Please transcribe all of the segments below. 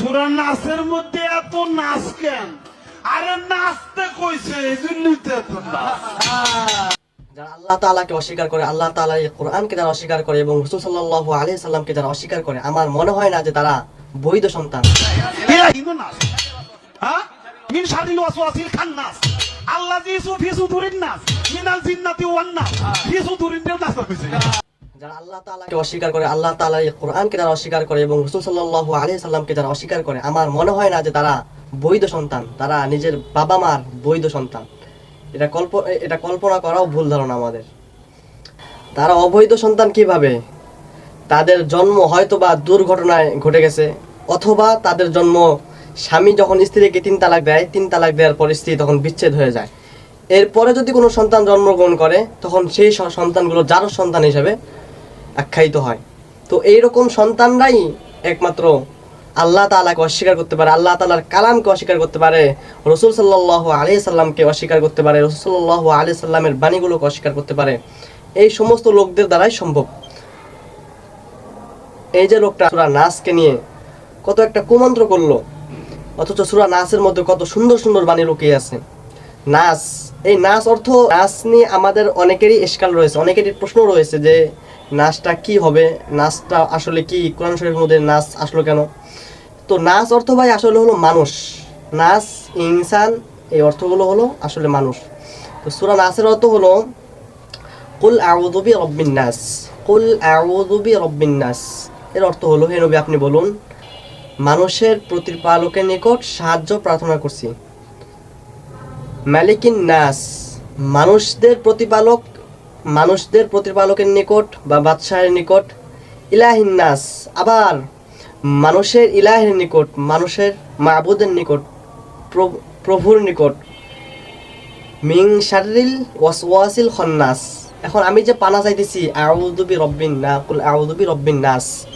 সুরা নাচের মধ্যে এত নাচ কেন? আরে নাচতে কইছে এই জন্যই তো এত নাচ। যারা আল্লাহ তাআলাকে অস্বীকার করে আল্লাহ এই কোরআনকে যারা অস্বীকার করে এবং রাসূল সাল্লাল্লাহু আলাইহি সাল্লামকে যারা অস্বীকার করে আমার মনে হয় না যে তারা বৈধ সন্তান। হ্যাঁ? মিন শারিল ওয়াসওয়াসিল খান্নাস আল্লাযী ইসু সুদুরিন নাস মিনাল জিন্নাতি ওয়ান নাস ফি সুদুরিন নাস কইছে যারা আল্লাহ তাআলাকে অস্বীকার করে, আল্লাহ এই কোরআনকে যারা অস্বীকার করে এবং রাসূল সাল্লাল্লাহু আলাইহি সাল্লামকে যারা অস্বীকার করে। আমার মনে হয় না যে তারা বৈধ সন্তান, তারা নিজের বাবা মার বৈধ সন্তান। এটা কল্প, এটা কল্পনা করাও ভুল ধারণা আমাদের। তারা অবৈধ সন্তান কীভাবে? তাদের জন্ম হয়তো বা দুর্ঘটনায় ঘটে গেছে, অথবা তাদের জন্ম স্বামী যখন স্ত্রীকে তিন তালাক দেয়, তিন তালাক দেওয়ার পর স্ত্রী তখন বিচ্ছেদ হয়ে যায়। এরপরে যদি কোনো সন্তান জন্মগ্রহণ করে, তখন সেই সন্তানগুলো যার সন্তান হিসেবে আখ্যায়িত হয়। তো এইরকম সন্তানরাই একমাত্র আল্লাহ তাআলাকে অস্বীকার করতে পারে, আল্লাহ তাআলার কালামকে অস্বীকার করতে পারে, রসুল সাল্লাহ আলি সাল্লামকে অস্বীকার করতে পারে, রসুল সাল্লাহ আলি সাল্লামের বাণীগুলোকে অস্বীকার করতে পারে। এই সমস্ত লোকদের দ্বারাই সম্ভব। এই যে লোকটা সুরা নাচকে নিয়ে কত একটা কুমন্ত্র করল, অথচ সুরা নাচের মধ্যে কত সুন্দর সুন্দর বাণী লুকিয়ে আছে। নাচ এই নাচ অর্থ নাচ নিয়ে আমাদের অনেকেরই এসকাল রয়েছে, অনেকেরই প্রশ্ন রয়েছে যে নাচটা কি হবে? নাচটা আসলে কি? কোরআন শরীফের মধ্যে নাচ আসলো কেন? তো নাচ অর্থ ভাই আসলে হলো মানুষ। নাচ ইনসান, এই অর্থগুলো হলো আসলে মানুষ। তো সুরা নাচের অর্থ হলো, কুল আউযুবি রব্বিন নাস। কুল আউযুবি রব্বিন নাস। এর অর্থ হলো, হে নবী, আপনি বলুন, মানুষের প্রতিপালকের নিকট সাহায্য প্রার্থনা করছি। মালিকিন নাস, মানুষদের প্রতিপালক মানুষদের প্রতিপালকের নিকট বা বাদশাহের নিকট, ইলাহিন নাস, আবার মানুষের ইলাহের নিকট, মানুষের মাবুদের নিকট, প্রভ- প্রভুর নিকট। মিং শারিল ওয়াসওয়াসিল খন্নাস। এখন আমি যে পানা চাইতেছি আউদুবি রব্বিন না, কুল আউদুবি রব্বিন নাস।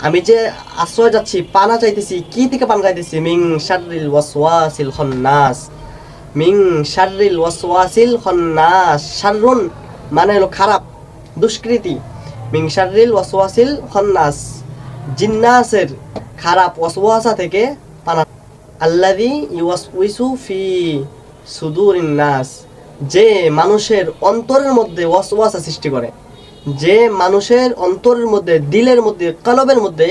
আমি যে আশ্রয় যাচ্ছি, পানা চাইতেছি, কি থেকে পানা চাইতেছি? মিং শারিল ওয়াসওয়াসিল খন্নাস। মিং শারিল ওয়াসওয়াসিল খন্নাস। শাররুন মানে হলো খারাপ, দুষ্কৃতি। মিং শারিল ওয়াসওয়াসিল খন্নাস। জিন্নাসের খারাপ ওয়াসওয়াসা থেকে পানা আল্লাদি ইউয়াসউইসু ফি সুদুরিন নাস। যে মানুষের অন্তরের মধ্যে ওয়াসওয়াসা সৃষ্টি করে, যে মানুষের অন্তরের মধ্যে, দিলের মধ্যে, কলবের মধ্যে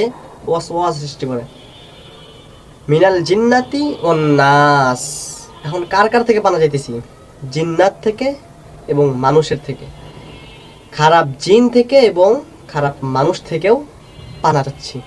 ওয়াসওয়াসা সৃষ্টি করে। মিনাল জিন্নাতি ও নাস। এখন কার কার থেকে পানা যাইতেছি জিন্নাত থেকে এবং মানুষের থেকে। খারাপ জিন থেকে এবং খারাপ মানুষ থেকেও পানা যাচ্ছি